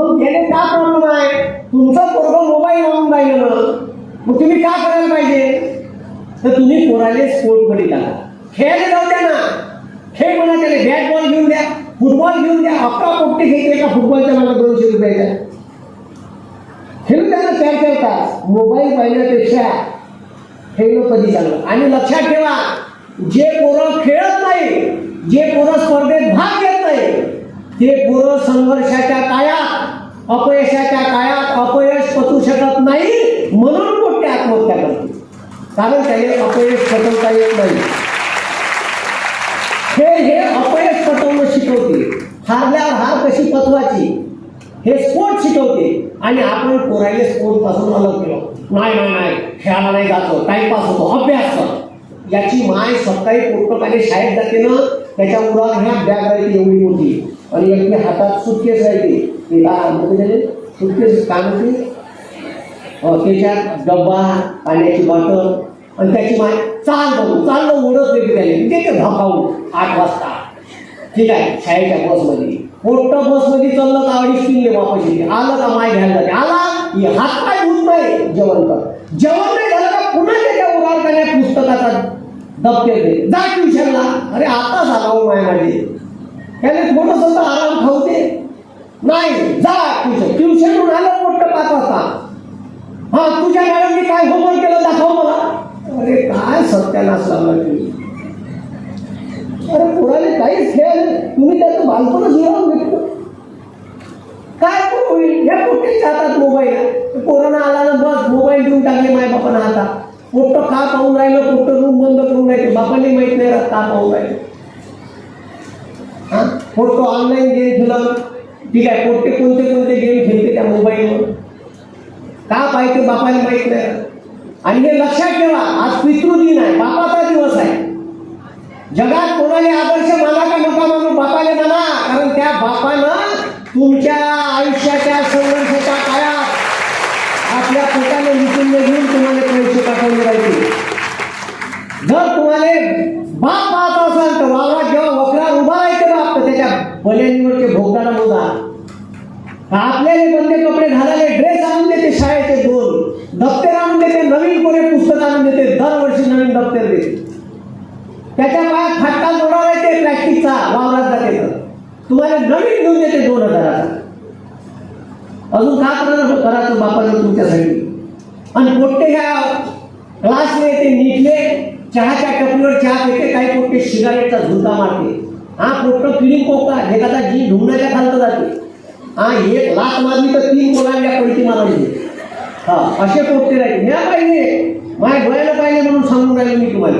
मग याने का प्रॉब्लेम आहे तुमचा पोरग मोबाईल आणून राहिलं मग तुम्ही का करायला पाहिजे? तर तुम्ही कोणाला स्पोर्टमध्ये टाका. खेळायला जाऊ द्या ना. खेळ म्हणा त्याला. बॅट बॉल घेऊन द्या. फुटबॉल घेऊन द्या. अकरा पोपटे घेतले का फुटबॉलच्या मला दोनशे रुपयाच्या खेळू द्या ना चार चार तास. मोबाईल पाहिल्यापेक्षा खेळणं कधी चांगलं आणि लक्षात ठेवा जे पोरं खेळत नाही जे पोरं स्पर्धेत भाग घेत नाही ते पोरं संघर्षाच्या अपयशाच्या काळात अपयश पचू शकत नाही म्हणून मोठे आत्महत्या करते. कारण त्याने अपयश पटवता येत नाही. खेळ हे अपयश पचवणं शिकवते. हारल्यावर हार कशी पचवायची हे स्पोर्ट शिकवते. आणि आपण पोरायले स्पोर्टपासून अलग केलं. नाही नाही नाही. खेळायला नाही जातो. टाईमपास होतो. अभ्यास याची माय सकाळी पोटकाने शाळेत जाते ना त्याच्या मुलावर ह्या बॅग राहते एवढी मोठी. आणि एक हातात सुटकेस राहते ते काय सुटकेस काय म्हणते त्याच्यात डब्बा पाण्याची बॉटल आणि त्याची माय चाल चाललं ओढत नाही त्याने ते ते आठ वाजता. ठीक आहे शाळेच्या बसमध्ये. मोठं बसमध्ये चाललं का अडीच तीन वापस येते. आलं का माय घ्यायला आला की हात काय धुत नाही जेवण कर जेवण नाही झालं का पुन्हा त्याच्या उडाल का पुस्तकाचा दप्तर दे जा ट्युशनला. अरे आता झाला हो माय माझी त्याने थोडंसं आराम खावते नाही जा ट्युशन ट्युशनहून आलं मोठं पाच वाजता. हा तुझ्या मॅडमनी काय होमवर्क केलं दाखव मला. अरे काय सत्यानाश लावला तुम्ही अरे पोराने काहीच खेळ तुम्ही त्याचं बालपणच हिरावून घेतलं. काय होईल. या कुठेच हातात मोबाईल कोरोना आला ना बस मोबाईल देऊन टाकले माय बापानं हातात. पोट्ट का पाहून राहिलं? पोट्ट रूम बंद करून राहिले. बापाने माहीत नाही रस्ता का पाहून राहिलं. फोटो ऑनलाईन गेम खेळलं. ठीक आहे कोणते कोणते कोणते गेम खेळते त्या मोबाईलवर का पाहिजे बापाला माहीत नाही? आणि हे लक्षात ठेवा आज पितृदिन आहे बापाचा दिवस आहे. जगात कोणाला आदर्श माना का नका मानू बापाला माना. कारण त्या बापानं तुमच्या आयुष्याच्या संघर्षाच्या काळात आपल्या पोटाने विचून घेऊन तुम्हाला पैसे पाठवले पाहिजे तर त्याच्या बल्यानीवरचे भोगताना मोजा आपल्याला कोणते कपडे घालायला ड्रेस आणून देते शाळेचे दोन. दप्तर आणून देते नवीन कोणी पुस्तक आणून देते दरवर्षी नवीन दप्तर देते. त्याच्या पायात फाटका जोडा येते प्लॅस्टिकचा वावरात जाते तुम्हाला नवीन घेऊन देते दोन हजाराचा. अजून का करणार करायचं बापाचं तुमच्यासाठी? आणि पोट्टे ह्या क्लासने ते नीटले चहाच्या टपरीवर चहा पिते काही पोट्टे सिगारेटचा झुलका मारते. हा पोट्ट पिढी कोका एखादा जी ढुंगणाच्या खालत जाते हा एक लाख मारली तर तीन कोणाला पडती मारायची. हा असे पोट्टे राहिले मी पाहिजे माझ्या डोळ्याला पाहिजे म्हणून सांगून राहिले मी तुम्हाला.